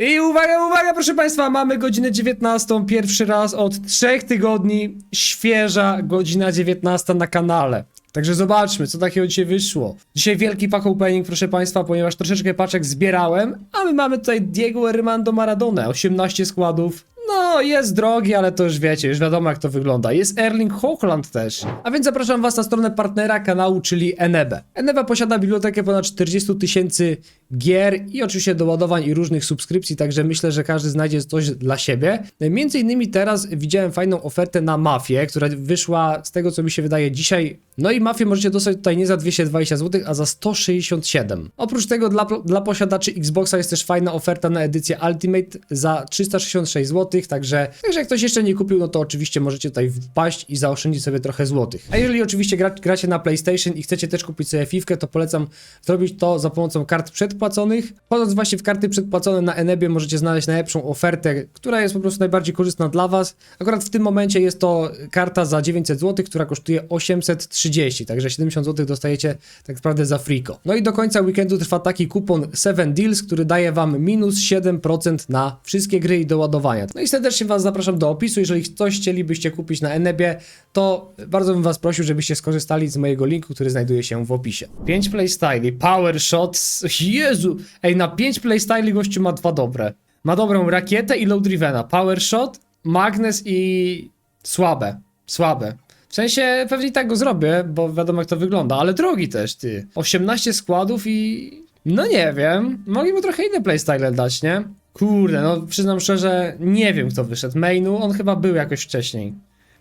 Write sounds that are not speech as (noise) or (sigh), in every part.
I uwaga, uwaga, proszę Państwa, mamy godzinę 19, pierwszy raz od trzech tygodni, świeża godzina 19 na kanale. Także zobaczmy, co takiego dzisiaj wyszło. Dzisiaj wielki pack opening, proszę Państwa, ponieważ troszeczkę paczek zbierałem, a my mamy tutaj Diego Armando Maradona, 18 składów. No, jest drogi, ale to już wiecie, już wiadomo jak to wygląda. Jest Erling Haaland też. A więc zapraszam Was na stronę partnera kanału, czyli Enebe. Enebe posiada bibliotekę ponad 40 tysięcy gier i oczywiście doładowań i różnych subskrypcji, także myślę, że każdy znajdzie coś dla siebie. Między innymi teraz widziałem fajną ofertę na Mafię, która wyszła z tego co mi się wydaje dzisiaj. No i Mafię możecie dostać tutaj nie za 220 zł, a za 167. Oprócz tego dla, dla posiadaczy Xboxa jest też fajna oferta na edycję Ultimate za 366 zł, także, także jak ktoś jeszcze nie kupił, no to oczywiście możecie tutaj wpaść i zaoszczędzić sobie trochę złotych. A jeżeli oczywiście gra, gracie na PlayStation i chcecie też kupić sobie fifkę, to polecam zrobić to za pomocą kart przedpłaconych. Wchodząc właśnie w karty przedpłacone na Enebie możecie znaleźć najlepszą ofertę, która jest po prostu najbardziej korzystna dla Was. Akurat w tym momencie jest to karta za 900 zł, która kosztuje 830, także 70 zł dostajecie tak naprawdę za friko. No i do końca weekendu trwa taki kupon 7 Deals, który daje Wam minus 7% na wszystkie gry i doładowania. No i serdecznie Was zapraszam do opisu, jeżeli coś chcielibyście kupić na Enebie, to bardzo bym Was prosił, żebyście skorzystali z mojego linku, który znajduje się w opisie. 5 playstyli, power shots, Jezu, ej na 5 playstyli gościu ma dwa dobre. Ma dobrą rakietę i low drivena, power shot, magnes i słabe, słabe. W sensie pewnie tak go zrobię, bo wiadomo jak to wygląda, ale drogi też ty. 18 składów i... No nie wiem, mogliby trochę inne playstyle dać, nie? Kurde, no przyznam szczerze, nie wiem kto wyszedł. Mainu, on chyba był jakoś wcześniej.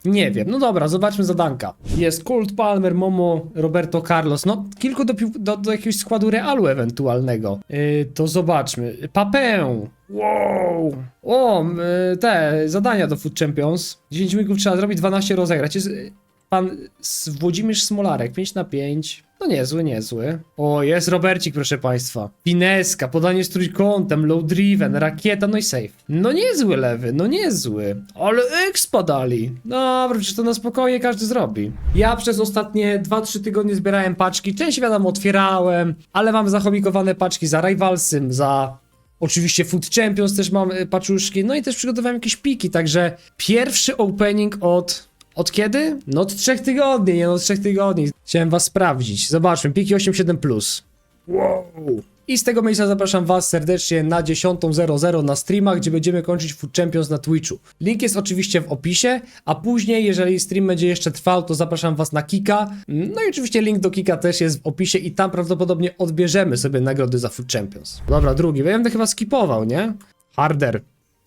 Nie wiem, no dobra, zobaczmy zadanka. Jest Colt Palmer, Momo, Roberto Carlos, no kilku do, do, do jakiegoś składu Realu ewentualnego. Yy, to zobaczmy. Papę! Wow! O, yy, te zadania do Food Champions. 10 minut trzeba zrobić, 12 rozegrać. Jest pan Włodzimierz Smolarek, 5 na 5. No niezły, niezły. O, jest Robercik, proszę państwa. Pineska, podanie z trójkątem, low driven, rakieta, no i safe. No niezły lewy, no niezły. Ale expa dali. Dobra, przecież to na spokojnie każdy zrobi. Ja przez ostatnie 2-3 tygodnie zbierałem paczki. Część wiadomo otwierałem, ale mam zachomikowane paczki za Rivalsym, za Oczywiście Food Champions też mam y, paczuszki, no i też przygotowałem jakieś piki, także pierwszy opening od... Od kiedy? No od trzech tygodni, nie no od trzech tygodni. Chciałem was sprawdzić. Zobaczmy, piki 8.7+. Wow. I z tego miejsca zapraszam was serdecznie na 10.00 na streamach, gdzie będziemy kończyć Food Champions na Twitchu. Link jest oczywiście w opisie, a później, jeżeli stream będzie jeszcze trwał, to zapraszam was na Kika. No i oczywiście link do Kika też jest w opisie i tam prawdopodobnie odbierzemy sobie nagrody za Food Champions. Dobra, drugi. Ja będę chyba skipował, nie? Harder.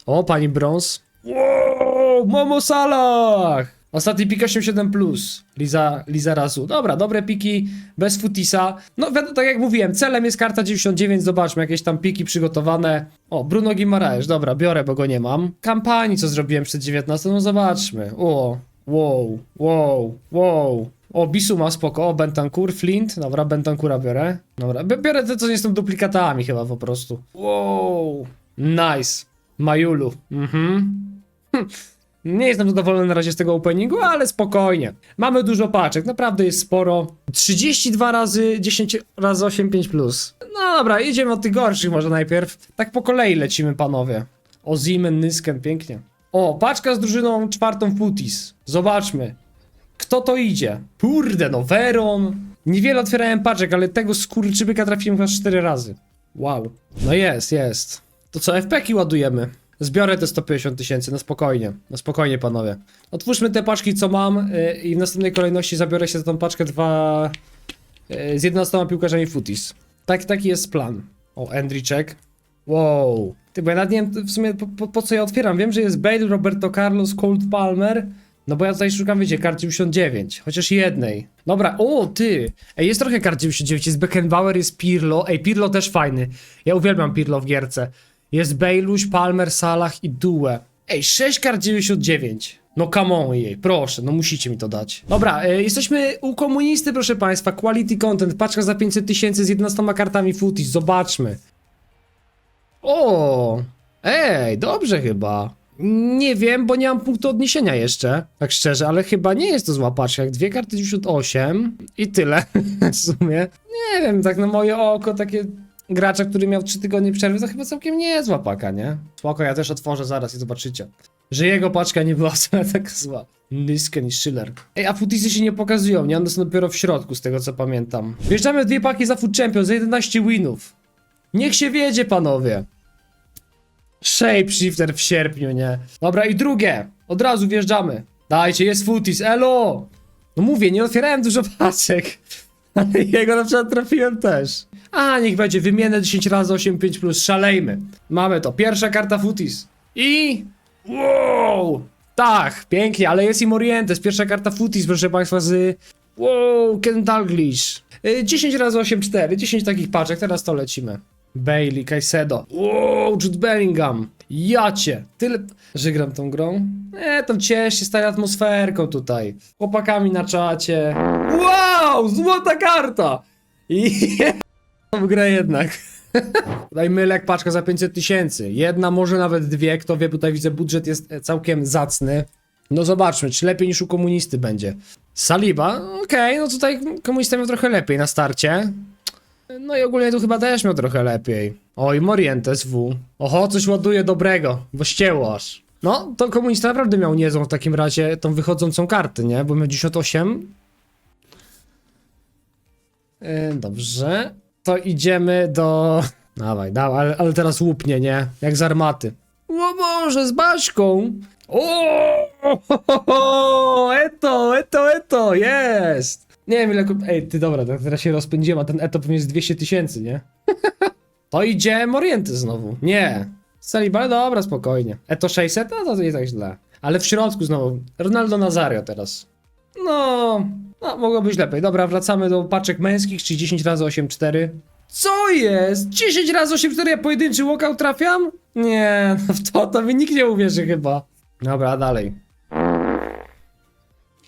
O, pani Brąz. Wow, Momo Salah! Ostatni pik 87+, Liza, Liza Razu. Dobra, dobre piki, bez futisa. No, wiadomo, tak jak mówiłem, celem jest karta 99, zobaczmy, jakieś tam piki przygotowane. O, Bruno Guimaraes, dobra, biorę, bo go nie mam. Kampanii, co zrobiłem przed 19, no zobaczmy. O, wow, wow, wow. O, Bisuma, spoko, o, Bentancur, Flint, dobra, Bentancura biorę. Dobra, bi- biorę te, co nie są duplikatami chyba po prostu. Wow, nice. Majulu, mhm. Hm. Nie jestem zadowolony na razie z tego openingu, ale spokojnie. Mamy dużo paczek, naprawdę jest sporo. 32 razy 10 razy 8, 5 plus. No dobra, idziemy od tych gorszych może najpierw. Tak po kolei lecimy, panowie. O Zimen, Nysken, pięknie. O, paczka z drużyną czwartą Futis. Zobaczmy. Kto to idzie? Kurde, no Veron. Niewiele otwierałem paczek, ale tego skurczybyka trafiłem chyba 4 razy. Wow. No jest, jest. To co, FP-ki ładujemy. Zbiorę te 150 tysięcy, na spokojnie, na spokojnie panowie. Otwórzmy te paczki co mam yy, i w następnej kolejności zabiorę się za tą paczkę dwa yy, z 11 piłkarzami Futis. Tak, taki jest plan. O, Endriczek. Wow. Ty, bo ja nawet nie wiem w sumie po, po, po co ja otwieram. Wiem, że jest Bale, Roberto Carlos, Colt Palmer. No bo ja tutaj szukam, wiecie, kart 99. Chociaż jednej. Dobra, o ty! Ej, jest trochę kart 99. Jest Beckenbauer, jest Pirlo. Ej, Pirlo też fajny. Ja uwielbiam Pirlo w gierce. Jest Bejluś, Palmer, Salah i Due. Ej, 6 kart 99. No come on jej, proszę, no musicie mi to dać. Dobra, e, jesteśmy u komunisty, proszę państwa. Quality content, paczka za 500 tysięcy z 11 kartami footage, zobaczmy. O, ej, dobrze chyba. Nie wiem, bo nie mam punktu odniesienia jeszcze, tak szczerze, ale chyba nie jest to zła paczka. Jak dwie karty 98 i tyle (laughs) w sumie. Nie wiem, tak na moje oko takie gracza, który miał 3 tygodnie przerwy, to chyba całkiem niezła paka, nie? Spoko, ja też otworzę zaraz i zobaczycie. Że jego paczka nie była (laughs) wcale taka zła. Niska niż Schiller. Ej, a futisy się nie pokazują, nie? One są dopiero w środku, z tego co pamiętam. Wjeżdżamy w dwie paki za Food Champions, za 11 winów. Niech się wiedzie, panowie. Shapeshifter w sierpniu, nie? Dobra, i drugie. Od razu wjeżdżamy. Dajcie, jest futis, elo! No mówię, nie otwierałem dużo paczek. (laughs) Jego na przykład trafiłem też. A, niech będzie wymienę 10 razy 8,5 plus, szalejmy. Mamy to, pierwsza karta futis. I... Wow! Tak, pięknie, ale jest im Orientes, pierwsza karta futis, proszę państwa, z... Wow, Ken Dalglish. Y, 10 razy 8,4, 10 takich paczek, teraz to lecimy. Bailey, Caicedo. Wow, Jude Bellingham. Jacie. Tyle, że gram tą grą. Nie, tam ciesz się stary atmosferką tutaj. Chłopakami na czacie. Wow, złota karta. I (laughs) w grę jednak. (laughs) Tutaj mylek, paczka za 500 tysięcy. Jedna, może nawet dwie, kto wie, tutaj widzę, budżet jest e, całkiem zacny. No zobaczmy, czy lepiej niż u komunisty będzie. Saliba, okej, no tutaj komunista miał trochę lepiej na starcie. No i ogólnie tu chyba też miał trochę lepiej. Oj, Morientes W. Oho, coś ładuje dobrego, bo ścięło aż. No, to komunista naprawdę miał niezłą w takim razie tą wychodzącą kartę, nie? Bo miał 98. Yy, dobrze. To idziemy do... Dawaj, dawaj, ale, ale teraz łupnie, nie? Jak z armaty. O Boże, z Baśką! O, eto, eto, eto, jest! Nie wiem ile. Ej, ty dobra, tak teraz się rozpędziłem, a ten eto pewnie jest 200 tysięcy, nie? (laughs) to idzie Morienty znowu. Nie. Saliba, dobra, spokojnie. Eto 600? No to nie tak źle. Ale w środku znowu. Ronaldo Nazario teraz. No, no, mogło być lepiej. Dobra, wracamy do paczek męskich, czyli 10 razy 8,4. Co jest? 10 razy 8,4 ja pojedynczy walkout trafiam? Nie, (laughs) no w to, to mi nikt nie uwierzy chyba. Dobra, dalej.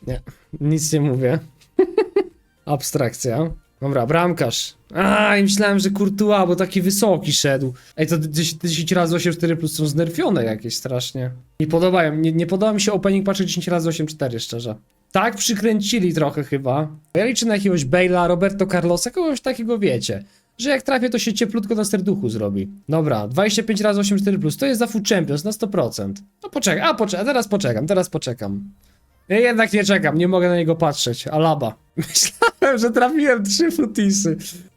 Nie, nic nie mówię. (laughs) Abstrakcja. Dobra, bramkarz. A, i myślałem, że Courtois, bo taki wysoki szedł. Ej, to 10, 10 razy 8,4 plus są znerfione jakieś strasznie. Nie podobają, nie, nie podoba mi się opening paczek 10 razy 8,4 szczerze. Tak przykręcili trochę chyba. Ja liczę na jakiegoś Bale'a, Roberto Carlosa, kogoś takiego wiecie. Że jak trafię, to się cieplutko na serduchu zrobi. Dobra, 25 razy 8,4 plus, to jest za Food Champions na 100%. No poczekaj, a poczekaj, teraz poczekam, teraz poczekam. Ja jednak nie czekam, nie mogę na niego patrzeć. Alaba. (laughs) Myślałem, że trafiłem trzy futisy.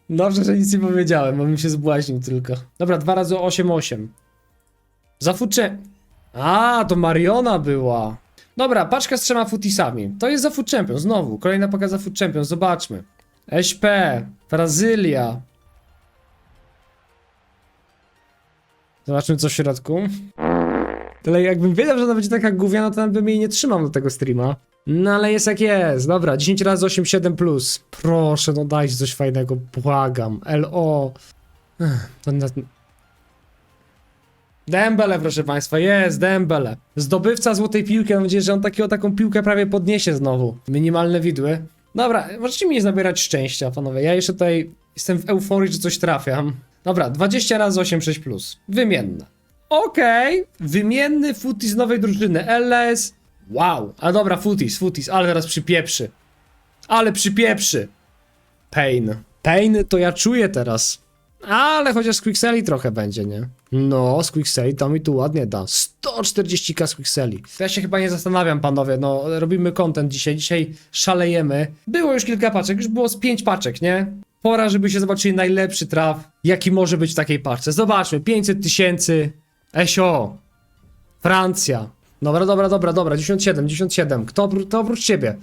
Dobrze, że nic nie powiedziałem, bo mi się zbłaźnił tylko. Dobra, 2 razy 8, 8. Za fucze... A, to Mariona była. Dobra, paczka z trzema futisami. To jest za Food Champions, znowu. Kolejna paka za Food Champions, zobaczmy. SP, Brazylia. Zobaczmy co w środku. Tyle jakbym wiedział, że ona będzie taka gówniana, to bym jej nie trzymał do tego streama. No ale jest jak jest. Dobra, 10 razy 8, 7 plus. Proszę, no dajcie coś fajnego, błagam. LO. To. Dembele, proszę państwa, jest Dembele. Zdobywca złotej piłki, mam nadzieję, że on takiego, taką piłkę prawie podniesie znowu. Minimalne widły. Dobra, możecie mi nie zabierać szczęścia, panowie. Ja jeszcze tutaj jestem w euforii, że coś trafiam. Dobra, 20 razy 8, 6 plus. Wymienne. Okej, wymienny futis nowej drużyny. LS. Wow. A dobra, futis, futis, ale teraz przypieprzy. Ale przypieprzy. Pain. Pain to ja czuję teraz. Ale chociaż z Quickseli trochę będzie, nie? No, z Quickseli to mi tu ładnie da. 140k z Quickseli. Ja się chyba nie zastanawiam, panowie, no robimy content dzisiaj, dzisiaj szalejemy. Było już kilka paczek, już było z 5 paczek, nie? Pora, żeby się zobaczyli najlepszy traf, jaki może być w takiej paczce. Zobaczmy, 500 tysięcy. Esio. Francja. Dobra, dobra, dobra, dobra, 97, 97. Kto, to oprócz ciebie?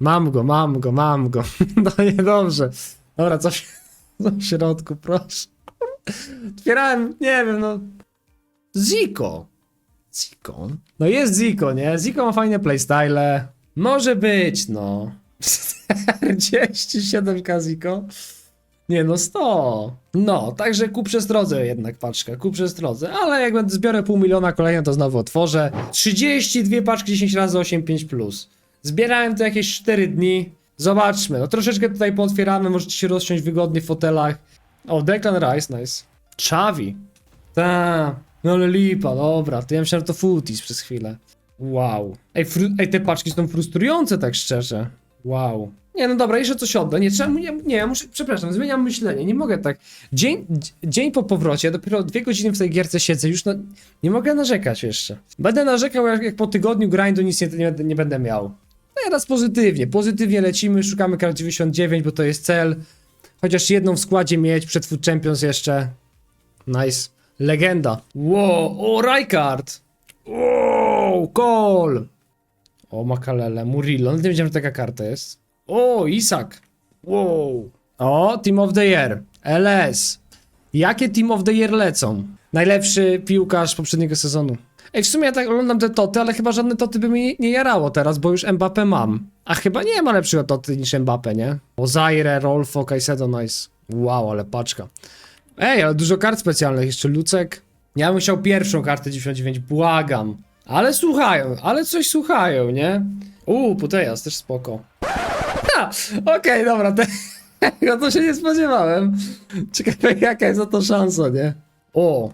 Mam go, mam go, mam go. (laughs) No niedobrze. Dobra, (laughs) co w, środku, proszę. Otwierałem, nie wiem, no. Ziko. Ziko. No jest Ziko, nie? Ziko ma fajne playstyle. Może być, no. (laughs) 47k Ziko. Nie no, 100. No, także ku przestrodze jednak paczka, ku przestrodze. Ale jak będę zbiorę pół miliona kolejne, to znowu otworzę. 32 paczki 10 razy 8 5 plus. Zbierałem to jakieś 4 dni. Zobaczmy, no troszeczkę tutaj pootwieramy, możecie się rozsiąść wygodnie w fotelach. O, Declan Rice, nice. Chavi. Ta, no ale lipa, dobra, to ja myślałem, że to Futis przez chwilę. Wow. Ej, Ej, te paczki są frustrujące tak szczerze. Wow. Nie, no dobra, jeszcze coś odda. Nie, trzeba, nie, nie, ja muszę, przepraszam, zmieniam myślenie, nie mogę tak. Dzień, dzień po powrocie, dopiero dwie godziny w tej gierce siedzę, już no, nie mogę narzekać jeszcze. Będę narzekał, jak, jak po tygodniu grindu nic nie, nie, nie będę miał. Teraz pozytywnie, pozytywnie lecimy, szukamy kart 99, bo to jest cel. Chociaż jedną w składzie mieć, przed Food Champions jeszcze. Nice. Legenda. Wow, o, Rijkaard. Wow, Cole. O, Makalele, Murillo. No nie wiedziałem, że taka karta jest. O, Isak. Wow. O, Team of the Year. LS. Jakie Team of the Year lecą? Najlepszy piłkarz poprzedniego sezonu. Ej, w sumie ja tak oglądam te toty, ale chyba żadne toty by mnie nie jarało teraz, bo już Mbappé mam. A chyba nie ma lepszego toty niż Mbappé, nie? O Zaire, Rolfo, Caicedo, nice. Wow, ale paczka. Ej, ale dużo kart specjalnych, jeszcze Lucek. Ja bym chciał pierwszą kartę 99, błagam. Ale słuchają, ale coś słuchają, nie? Uuu, Putejas, też spoko. (laughs) Okej, dobra, te, tego (laughs) to się nie spodziewałem. Ciekawe jaka jest za to szansa, nie? O,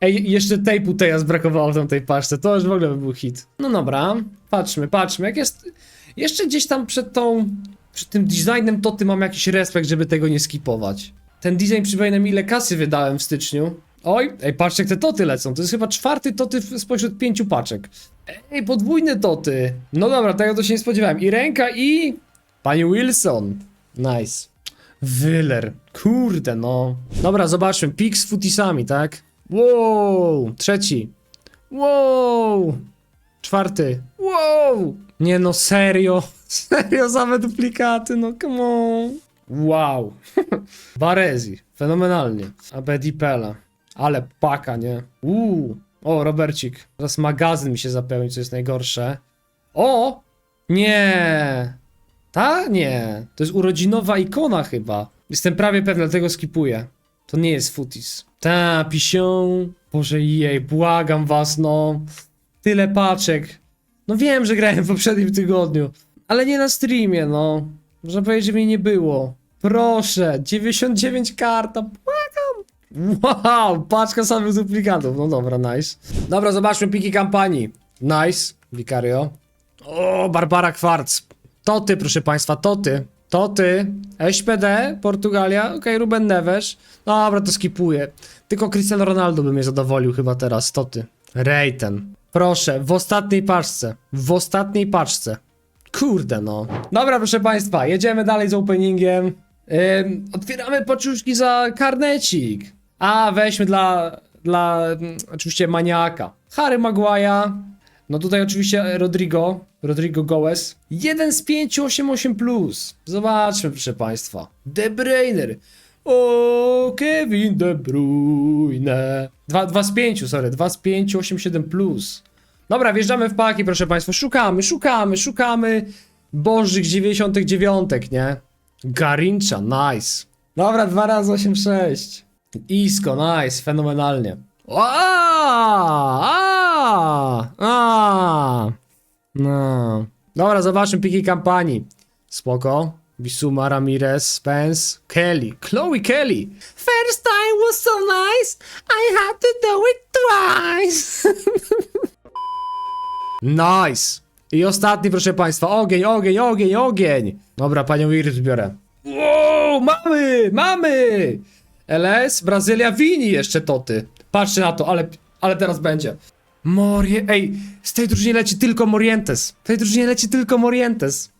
ej, jeszcze tej Putejas brakowało w tamtej paczce, to już w ogóle by był hit. No dobra, patrzmy, patrzmy, jak jest... Jeszcze gdzieś tam przed tą... Przed tym designem to ty mam jakiś respekt, żeby tego nie skipować. Ten design przypomina mi ile kasy wydałem w styczniu. Oj, ej, patrzcie, jak te toty lecą. To jest chyba czwarty toty spośród pięciu paczek. Ej, podwójne toty. No dobra, tego to się nie spodziewałem. I ręka, i... Pani Wilson. Nice. Wyler. Kurde, no. Dobra, zobaczmy. Pik z futisami, tak? Wow. Trzeci. Wow. Czwarty. Wow. Nie no, serio. (laughs) Serio, same duplikaty, no come on. Wow. (laughs) Barezi. Fenomenalnie. Abedi Pela. Ale paka, nie? Uuu. O, Robercik. Teraz magazyn mi się zapełni, co jest najgorsze. O! Nie! Ta? Nie. To jest urodzinowa ikona chyba. Jestem prawie pewny, dlatego skipuję. To nie jest futis. Ta, pisią. Boże jej, błagam was, no. Tyle paczek. No wiem, że grałem w poprzednim tygodniu. Ale nie na streamie, no. Można powiedzieć, że mnie nie było. Proszę, 99 karta, błagam. Wow, paczka samych duplikatów. No dobra, nice. Dobra, zobaczmy piki kampanii. Nice, Vicario. O, Barbara Kwarc. To ty, proszę państwa, to ty. To ty. SPD, Portugalia. Okej, Ruben Neves. Dobra, to skipuję. Tylko Cristiano Ronaldo by mnie zadowolił chyba teraz. To ty. Rejten. Proszę, w ostatniej paczce. W ostatniej paczce. Kurde no. Dobra, proszę państwa, jedziemy dalej z openingiem. Otwieramy paczuszki za karnecik. A, weźmy dla, dla mm, oczywiście maniaka. Harry Maguire. No tutaj oczywiście Rodrigo. Rodrigo Goes. 1 z 5, 88 plus. Zobaczmy, proszę państwa. De Bruyne. O, Kevin De Bruyne. 2, 2 z 5, sorry. 2 z 5, 87 plus. Dobra, wjeżdżamy w paki, proszę państwa. Szukamy, szukamy, szukamy bożych 99, nie? Garincha, nice. Dobra, dwa razy 8-6. Isko, nice, fenomenalnie. A, no. Dobra, zobaczmy piki kampanii. Spoko. Bisuma, Ramirez, Spence, Kelly. Chloe Kelly. First time was so nice, I had to do it twice. (laughs) Nice! I ostatni, proszę państwa, ogień, ogień, ogień, ogień! Dobra, panią Iris biorę. Wow, mamy, mamy! LS, Brazylia, Wini jeszcze toty. Patrzcie na to, ale, ale teraz będzie. Morie, ej, z tej drużyny leci tylko Morientes. W tej drużynie leci tylko Morientes.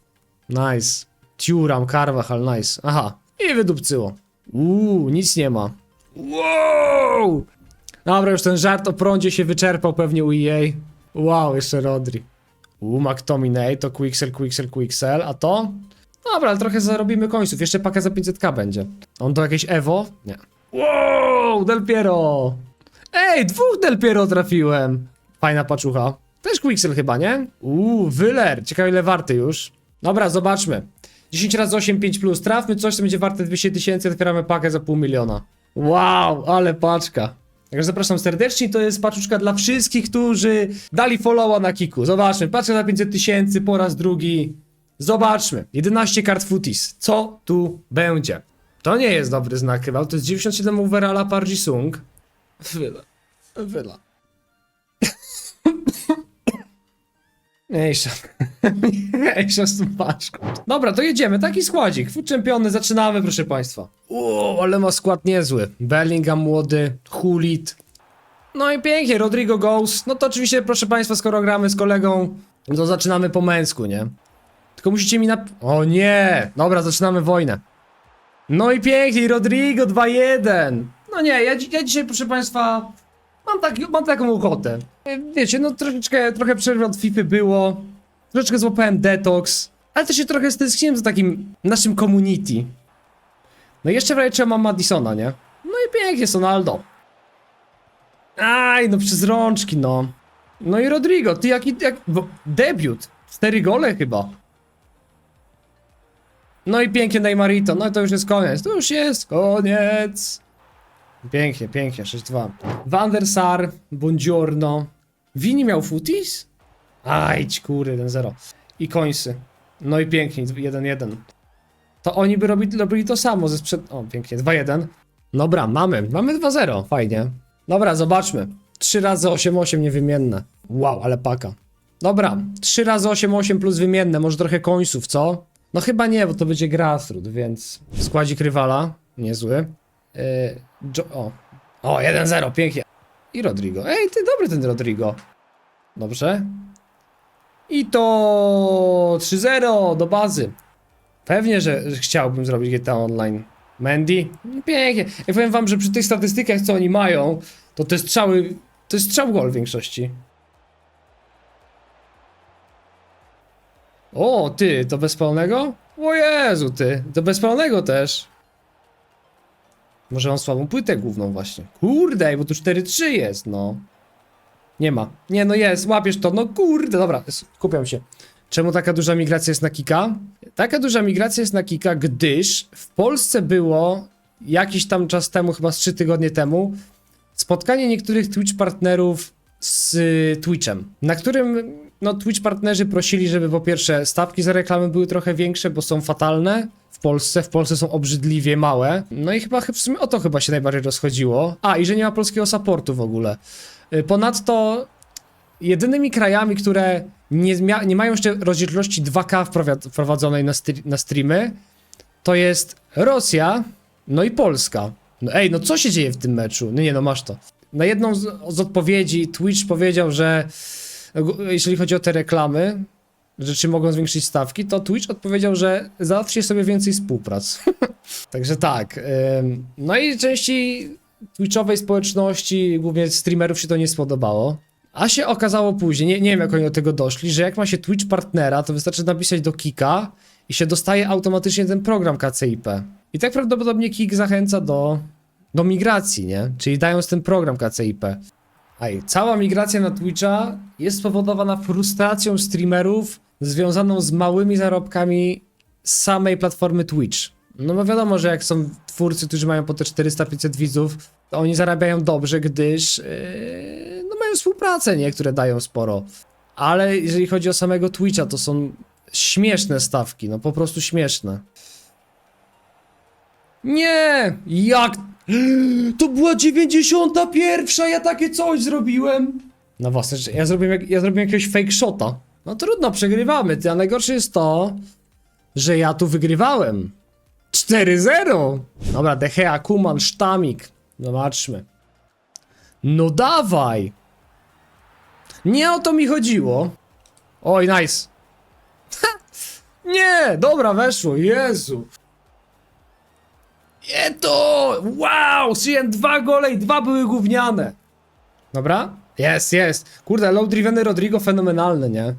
Nice. Turam, Carvajal, nice. Aha, i wydupcyło. Uuu, nic nie ma. Wow! Dobra, już ten żart o prądzie się wyczerpał pewnie u EA. Wow, jeszcze Rodri. U, McTominay, to Quixel, Quixel, Quixel, a to? Dobra, ale trochę zarobimy końców, jeszcze paka za 500k będzie. On to jakieś Evo? Nie. Wow, Del Piero! Ej, dwóch Del Piero trafiłem! Fajna paczucha. Też Quixel chyba, nie? Uuu, Wyler, ciekawe ile warty już. Dobra, zobaczmy. 10 razy 8, 5 plus. Trafmy coś, co będzie warte 200 tysięcy, otwieramy pakę za pół miliona. Wow, ale paczka. Także zapraszam serdecznie, to jest paczuszka dla wszystkich, którzy dali followa na kiku. Zobaczmy, paczka za 500 tysięcy po raz drugi. Zobaczmy, 11 kart footies. Co tu będzie? To nie jest dobry znak chyba, to jest 97 overalla Parji Sung. Wyla. Wyla. Mniejsza. Mniejsza z tą paczką. Dobra, to jedziemy. Taki składzik. Food Czempiony, zaczynamy, proszę państwa. O, ale ma skład niezły. Bellingham młody, Hulit. No i pięknie, Rodrigo Goes. No to oczywiście, proszę państwa, skoro gramy z kolegą, to zaczynamy po męsku, nie? Tylko musicie mi nap... O nie! Dobra, zaczynamy wojnę. No i pięknie, Rodrigo 2-1. No nie, ja, ja dzisiaj, proszę państwa, mam, tak, mam taką ochotę. E, Wiecie, no troszeczkę, trochę przerwy od FIFA było, troszeczkę złapałem detoks, ale też się trochę stęskniłem za takim naszym community. No i jeszcze w razie mam Madisona, nie? No i pięknie, Sonaldo. Aj, no przez rączki, no. No i Rodrigo, ty jaki, jak, debiut, cztery gole chyba. No i pięknie Neymarito, no i to już jest koniec, to już jest koniec. Pięknie, pięknie, 6-2. Van Sar, Buongiorno. Wini miał futis? Ajdź, kury, 1-0. I końsy. No i pięknie, 1-1. To oni by robili, robili to samo ze sprzed... O, pięknie, 2-1. Dobra, mamy, mamy 2-0, fajnie. Dobra, zobaczmy. 3 razy 8-8 niewymienne. Wow, ale paka. Dobra, 3 razy 8-8 plus wymienne, może trochę końców, co? No chyba nie, bo to będzie grassroot, więc składzik rywala, niezły. Yy, jo o, o, 1-0, pięknie. I Rodrigo. Ej, ty dobry ten Rodrigo. Dobrze. I to 3-0 do bazy. Pewnie, że, chciałbym zrobić GTA Online. Mandy? Pięknie. Ja powiem wam, że przy tych statystykach, co oni mają, to te strzały, to jest strzał gol w większości. O, ty, to bez pełnego? O Jezu, ty, to bez pełnego też. Może on słabą płytę główną właśnie. Kurde, bo tu 4-3 jest, no. Nie ma. Nie, no jest, łapiesz to, no kurde, dobra, skupiam się. Czemu taka duża migracja jest na Kika? Taka duża migracja jest na Kika, gdyż w Polsce było jakiś tam czas temu, chyba z 3 tygodnie temu, spotkanie niektórych Twitch partnerów z Twitchem, na którym no, Twitch partnerzy prosili, żeby po pierwsze stawki za reklamy były trochę większe, bo są fatalne w Polsce. W Polsce są obrzydliwie małe. No i chyba w sumie o to chyba się najbardziej rozchodziło. A, i że nie ma polskiego supportu w ogóle. Y, Ponadto jedynymi krajami, które nie, nie mają jeszcze rozdzielczości 2K wprawia- wprowadzonej na, na streamy, to jest Rosja, no i Polska. No ej, no co się dzieje w tym meczu? No nie, no masz to. Na jedną z, z odpowiedzi Twitch powiedział, że jeżeli chodzi o te reklamy, że czy mogą zwiększyć stawki, to Twitch odpowiedział, że załatwcie sobie więcej współprac. (laughs) Także tak. no i części Twitchowej społeczności, głównie streamerów się to nie spodobało. A się okazało później, nie, nie wiem jak oni do tego doszli, że jak ma się Twitch partnera, to wystarczy napisać do Kika i się dostaje automatycznie ten program KCIP. I tak prawdopodobnie Kik zachęca do, do migracji, nie? Czyli dając ten program KCIP. A i cała migracja na Twitcha jest spowodowana frustracją streamerów związaną z małymi zarobkami samej platformy Twitch. No bo wiadomo, że jak są twórcy, którzy mają po te 400-500 widzów, to oni zarabiają dobrze, gdyż yy, no mają współpracę, nie? Które dają sporo. Ale jeżeli chodzi o samego Twitcha, to są śmieszne stawki, no po prostu śmieszne. Nie! Jak? To była 91! Ja takie coś zrobiłem! No właśnie, ja zrobiłem, jak- ja zrobiłem jakiegoś fake shota. No trudno, przegrywamy, ty, a najgorsze jest to, że ja tu wygrywałem. 4-0! Dobra, Dechea, Kuman, Sztamik. Zobaczmy. No dawaj! Nie o to mi chodziło. Oj, nice. Ha! (laughs) Nie, dobra, weszło, Jezu. Nie to! Wow! Strzeliłem dwa gole i dwa były gówniane. Dobra? Jest, jest. Kurde, low driveny Rodrigo fenomenalny, nie?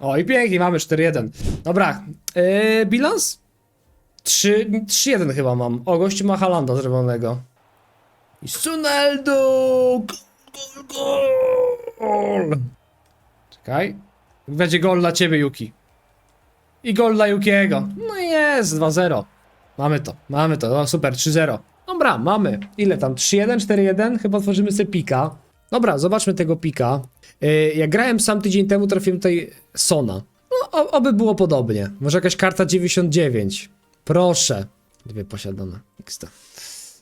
O, i pięknie, mamy 4-1. Dobra, yy, bilans? 3 3-1 chyba mam. O, gościu ma Halanda zrobionego. I Suneldo! Gol, gol, gol! Czekaj. Będzie gol dla ciebie, Yuki. I gol dla Yukiego. No jest, 2-0. Mamy to, mamy to, no super, 3-0. Dobra, mamy. Ile tam? 3-1, 4-1? Chyba otworzymy sobie pika. Dobra, zobaczmy tego pika. Yy, jak grałem sam tydzień temu, trafiłem tutaj Sona. No, oby było podobnie. Może jakaś karta 99. Proszę. Dwie posiadane. XD.